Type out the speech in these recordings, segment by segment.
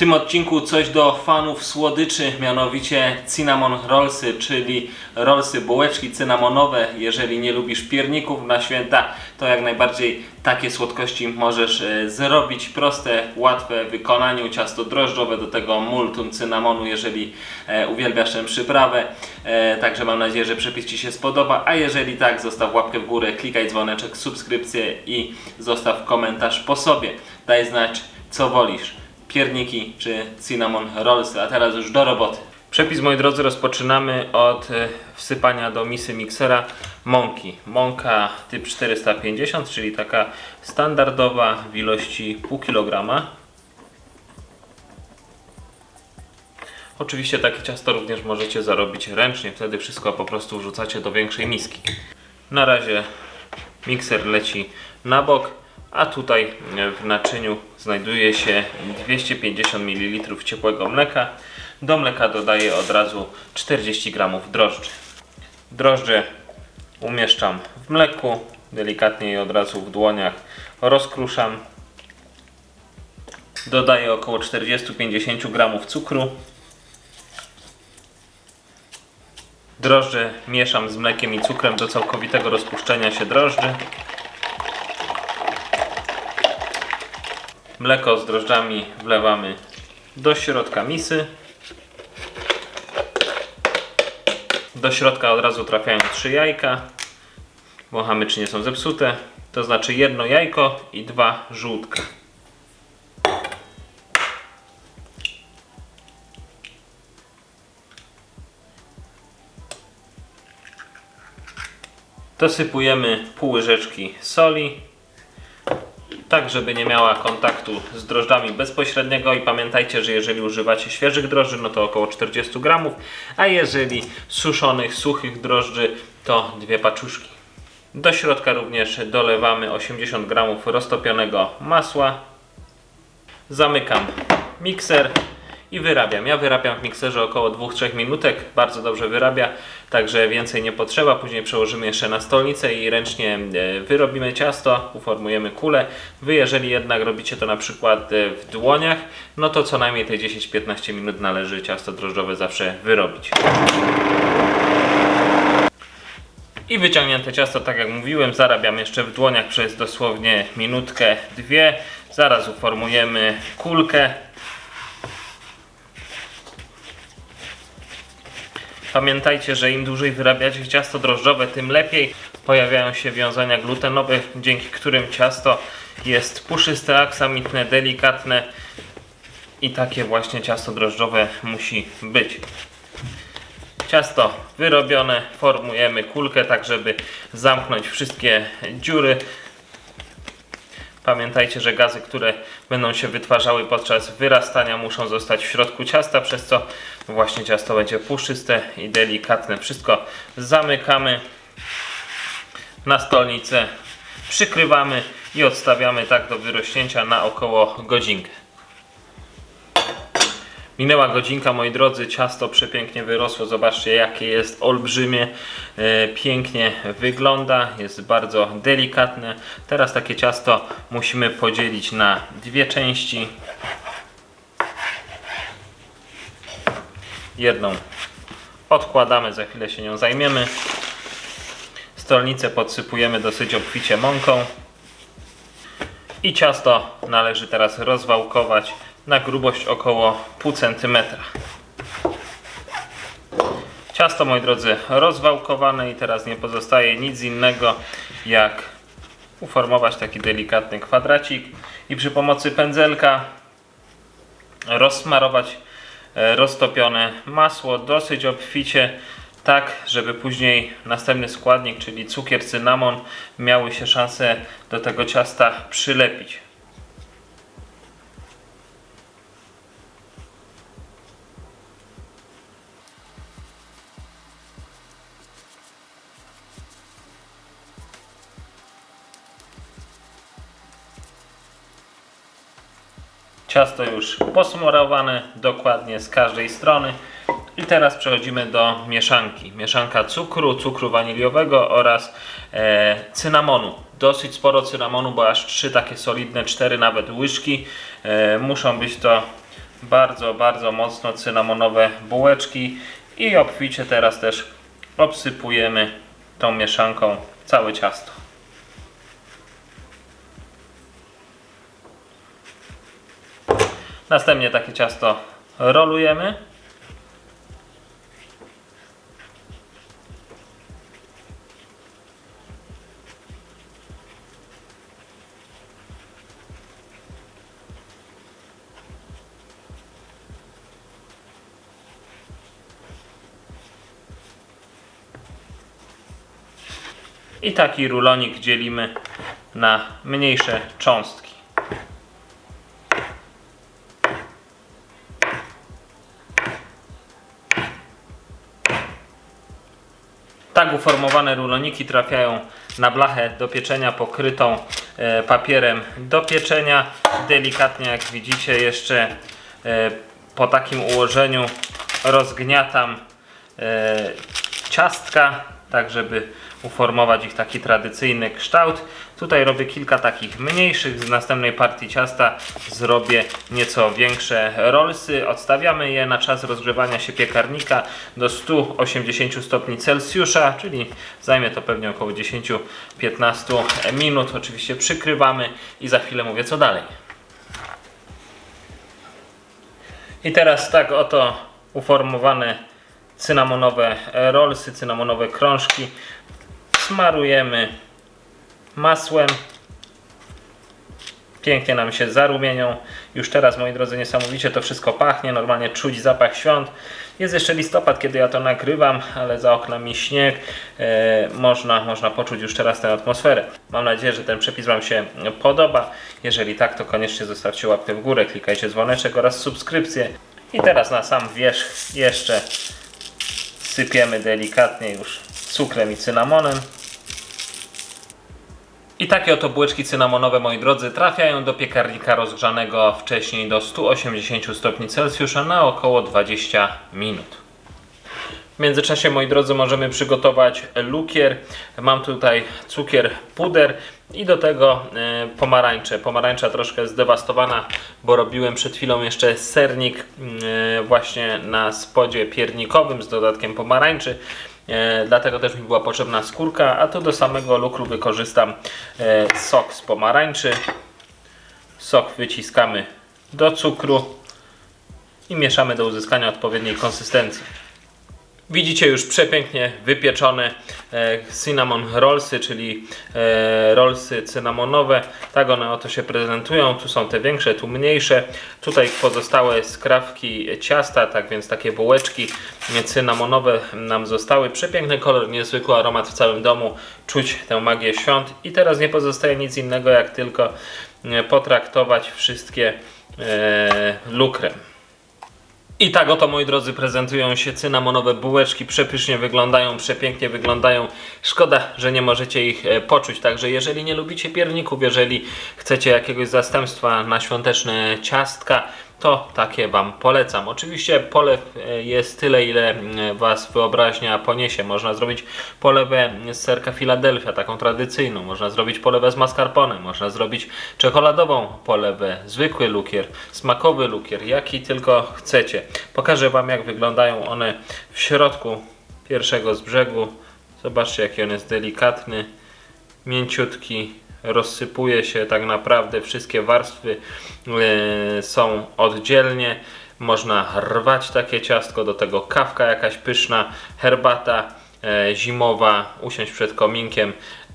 tym odcinku coś do fanów słodyczy, mianowicie cinnamon rollsy, czyli rollsy bułeczki cynamonowe. Jeżeli nie lubisz pierników na święta, to jak najbardziej takie słodkości możesz e, zrobić. Proste, łatwe w wykonaniu, ciasto drożdżowe, do tego multum cynamonu, jeżeli e, uwielbiasz tę przyprawę. E, także mam nadzieję, że przepis Ci się spodoba, a jeżeli tak, zostaw łapkę w górę, klikaj dzwoneczek, subskrypcję i zostaw komentarz po sobie. Daj znać, co wolisz pierniki czy cinnamon rollsy. A teraz już do roboty. Przepis, moi drodzy, rozpoczynamy od e, wsypania do misy miksera mąki. Mąka typ 450, czyli taka standardowa w ilości pół kilograma. Oczywiście takie ciasto również możecie zarobić ręcznie, wtedy wszystko po prostu wrzucacie do większej miski. Na razie mikser leci na bok, a tutaj w naczyniu znajduje się 250 ml ciepłego mleka. Do mleka dodaję od razu 40 g drożdży. Drożdże umieszczam w mleku, delikatnie je od razu w dłoniach rozkruszam. Dodaję około 40-50 g cukru. Drożdże mieszam z mlekiem i cukrem do całkowitego rozpuszczenia się drożdży. Mleko z drożdżami wlewamy do środka misy. Do środka od razu trafiają trzy jajka. Wąchamy czy nie są zepsute. To znaczy jedno jajko i dwa żółtka. Dosypujemy pół łyżeczki soli, tak żeby nie miała kontaktu z drożdżami bezpośredniego i pamiętajcie, że jeżeli używacie świeżych drożdży, no to około 40 gramów, a jeżeli suszonych, suchych drożdży, to dwie paczuszki. Do środka również dolewamy 80 gramów roztopionego masła. Zamykam mikser i wyrabiam. Ja wyrabiam w mikserze około 2-3 minutek, bardzo dobrze wyrabia, także więcej nie potrzeba. Później przełożymy jeszcze na stolnicę i ręcznie e, wyrobimy ciasto, uformujemy kulę. Wy jeżeli jednak robicie to na przykład e, w dłoniach, no to co najmniej te 10-15 minut należy ciasto drożdżowe zawsze wyrobić. I wyciągnięte ciasto, tak jak mówiłem, zarabiam jeszcze w dłoniach przez dosłownie minutkę, dwie. Zaraz uformujemy kulkę. Pamiętajcie, że im dłużej wyrabiacie ciasto drożdżowe, tym lepiej. Pojawiają się wiązania glutenowe, dzięki którym ciasto jest puszyste, aksamitne, delikatne i takie właśnie ciasto drożdżowe musi być. Ciasto wyrobione, formujemy kulkę tak, żeby zamknąć wszystkie dziury. Pamiętajcie, że gazy, które będą się wytwarzały podczas wyrastania muszą zostać w środku ciasta, przez co właśnie ciasto będzie puszyste i delikatne. Wszystko zamykamy na stolnicę, przykrywamy i odstawiamy tak do wyrośnięcia na około godzinkę. Minęła godzinka, moi drodzy, ciasto przepięknie wyrosło. Zobaczcie, jakie jest olbrzymie, e, pięknie wygląda, jest bardzo delikatne. Teraz takie ciasto musimy podzielić na dwie części. Jedną odkładamy, za chwilę się nią zajmiemy. Stolnicę podsypujemy dosyć obficie mąką. I ciasto należy teraz rozwałkować na grubość około pół centymetra. Ciasto, moi drodzy, rozwałkowane i teraz nie pozostaje nic innego jak uformować taki delikatny kwadracik i przy pomocy pędzelka rozsmarować e, roztopione masło dosyć obficie tak, żeby później następny składnik, czyli cukier, cynamon miały się szansę do tego ciasta przylepić. Ciasto już posmarowane dokładnie z każdej strony. I teraz przechodzimy do mieszanki. Mieszanka cukru, cukru waniliowego oraz e, cynamonu. Dosyć sporo cynamonu, bo aż trzy takie solidne, cztery nawet łyżki. E, muszą być to bardzo, bardzo mocno cynamonowe bułeczki i obficie teraz też obsypujemy tą mieszanką całe ciasto. Następnie takie ciasto rolujemy. I taki rulonik dzielimy na mniejsze cząstki. Tak uformowane ruloniki trafiają na blachę do pieczenia pokrytą e, papierem do pieczenia. Delikatnie jak widzicie jeszcze e, po takim ułożeniu rozgniatam e, ciastka, tak żeby uformować ich taki tradycyjny kształt. Tutaj robię kilka takich mniejszych, z następnej partii ciasta zrobię nieco większe rolsy. Odstawiamy je na czas rozgrzewania się piekarnika do 180 stopni Celsjusza, czyli zajmie to pewnie około 10-15 minut. Oczywiście przykrywamy i za chwilę mówię co dalej. I teraz tak oto uformowane cynamonowe rolsy, cynamonowe krążki smarujemy masłem. Pięknie nam się zarumienią. Już teraz, moi drodzy, niesamowicie to wszystko pachnie. Normalnie czuć zapach świąt. Jest jeszcze listopad, kiedy ja to nagrywam, ale za oknami śnieg. E, można, można poczuć już teraz tę atmosferę. Mam nadzieję, że ten przepis Wam się podoba. Jeżeli tak, to koniecznie zostawcie łapkę w górę, klikajcie dzwoneczek oraz subskrypcję. I teraz na sam wierzch jeszcze sypiemy delikatnie już cukrem i cynamonem. I takie oto bułeczki cynamonowe, moi drodzy, trafiają do piekarnika rozgrzanego wcześniej do 180 stopni Celsjusza na około 20 minut. W międzyczasie, moi drodzy, możemy przygotować lukier. Mam tutaj cukier, puder i do tego e, pomarańcze. Pomarańcza troszkę zdewastowana, bo robiłem przed chwilą jeszcze sernik e, właśnie na spodzie piernikowym z dodatkiem pomarańczy. E, dlatego też mi była potrzebna skórka, a tu do samego lukru wykorzystam e, sok z pomarańczy. Sok wyciskamy do cukru i mieszamy do uzyskania odpowiedniej konsystencji. Widzicie już przepięknie wypieczone e, cinnamon rollsy, czyli e, rollsy cynamonowe. Tak one oto się prezentują. Tu są te większe, tu mniejsze. Tutaj pozostałe skrawki ciasta, tak więc takie bułeczki cynamonowe nam zostały. Przepiękny kolor, niezwykły aromat w całym domu. Czuć tę magię świąt. I teraz nie pozostaje nic innego jak tylko e, potraktować wszystkie lukrem. I tak oto, moi drodzy, prezentują się cynamonowe bułeczki. Przepysznie wyglądają, przepięknie wyglądają. Szkoda, że nie możecie ich e, poczuć. Także jeżeli nie lubicie pierników, jeżeli chcecie jakiegoś zastępstwa na świąteczne ciastka, to takie Wam polecam. Oczywiście polew e, jest tyle, ile e, Was wyobraźnia poniesie. Można zrobić polewę z serka Philadelphia, taką tradycyjną. Można zrobić polewę z mascarpone. Można zrobić czekoladową polewę, zwykły lukier, smakowy lukier, jaki tylko chcecie. Pokażę Wam, jak wyglądają one w środku pierwszego z brzegu. Zobaczcie, jaki on jest delikatny, mięciutki, rozsypuje się tak naprawdę wszystkie warstwy yy, są oddzielnie można rwać takie ciastko do tego kawka jakaś pyszna herbata yy, zimowa usiąść przed kominkiem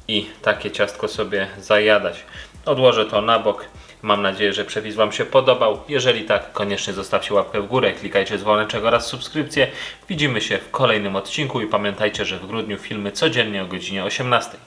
i takie ciastko sobie zajadać odłożę to na bok Mam nadzieję, że przepis Wam się podobał. Jeżeli tak, koniecznie zostawcie łapkę w górę, klikajcie dzwoneczek oraz subskrypcję. Widzimy się w kolejnym odcinku i pamiętajcie, że w grudniu filmy codziennie o godzinie 18.